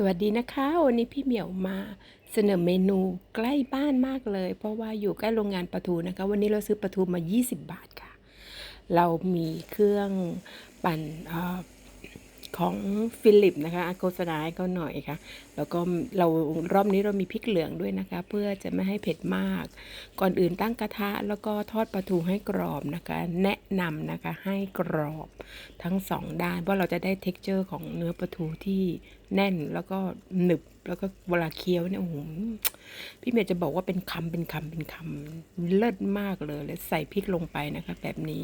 สวัสดีนะคะ วันนี้พี่เหมียวมาเสนอเมนูใกล้บ้านมากเลย เพราะว่าอยู่ใกล้โรงงานปลาทูนะคะ วันนี้เราซื้อปลาทูมา 20 บาทค่ะ เรามีเครื่องปั่นเของฟิลิปนะคะโฆษณาให้เขาหน่อยค่ะ แล้วก็เรารอบนี้เรามีพริกเหลืองด้วยนะคะ เพื่อจะไม่ให้เผ็ดมาก ก่อนอื่นตั้งกระทะ แล้วก็ทอดปลาทูให้กรอบนะคะ แนะนำนะคะให้กรอบทั้งสองด้านเพราะเราจะได้ t e x t อร์ของเนื้อปลาทูที่แน่นแล้วก็หนึบแล้วก็เวลาเคี้ยวเนี่ยโอ้โหพี่เมย์จะบอกว่าเป็นคำเป็นคำเป็นคำเลิศมากเลยแล้วใส่พริกลงไปนะคะ แบบนี้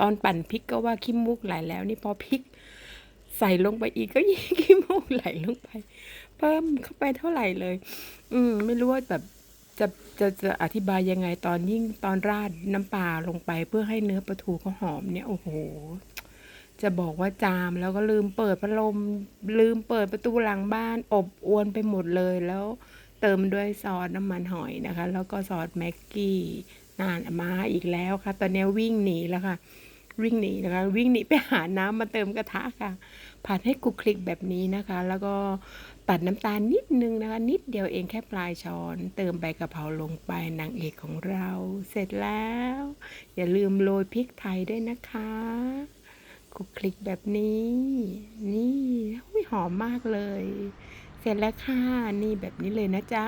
ตอนปั่นพริกก็ว่าขี้มูกไหลแล้ว นี่พอพริก ใส่ลงไปอีกก็ยิ่งขี้มูกไหลลงไป เพิ่มเข้าไปเท่าไหร่เลย อืม ไม่รู้ว่าแบบจะจะจะอธิบายยังไงตอนยิ่งตอนราดน้ำปลาลงไปเพื่อให้เนื้อปลาทูเขาหอมเนี่ยโอ้โห จะบอกว่าจามแล้วก็ลืมเปิดพัดลม ลืมเปิดประตูหลังบ้าน อบอวนไปหมดเลยแล้วเติมด้วยซอสน้ำมันหอยนะคะ แล้วก็ซอสแม็กกี้นานมาอีกแล้วค่ะ ตอนนี้วิ่งหนีแล้วค่ะ วิ่งหนีนะคะ วิ่งหนีไปหาน้ำมาเติมกระทะค่ะ ผัดให้คลุกคลิกแบบนี้นะคะ แล้วก็ตัดน้ำตาลนิดนึงนะคะ นิดเดียวเองแค่ปลายช้อน เติมใบกะเพราลงไปนางเอกของเรา เสร็จแล้ว อย่าลืมโรยพริกไทยด้วยนะคะคลุกคลิกแบบนี้ นี่อุ๊ยหอมมากเลย เสร็จแล้วค่ะ นี่แบบนี้เลยนะจ๊ะ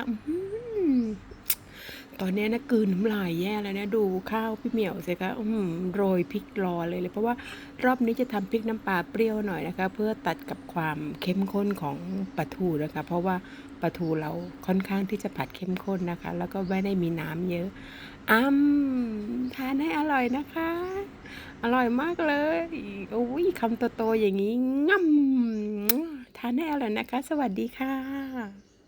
ตอนนี้นะกลืนน้ำลายแย่แล้วนะดูข้าวพี่เหมียวสิคะอื้อหือโรยพริกรอเลยเลย เพราะว่ารอบนี้จะทำพริกน้ำปลาเปรี้ยวหน่อยนะคะ เพื่อตัดกับความเข้มข้นของปลาทูนะคะ เพราะว่าปลาทูเราค่อนข้างที่จะผัดเข้มข้นนะคะ แล้วก็ไม่ได้มีน้ำเยอะอ้ำทานให้อร่อยนะคะ อร่อยมากเลยโอ้ยคำโตๆอย่างนี้ง่ำทานให้อร่อยนะคะ สวัสดีค่ะ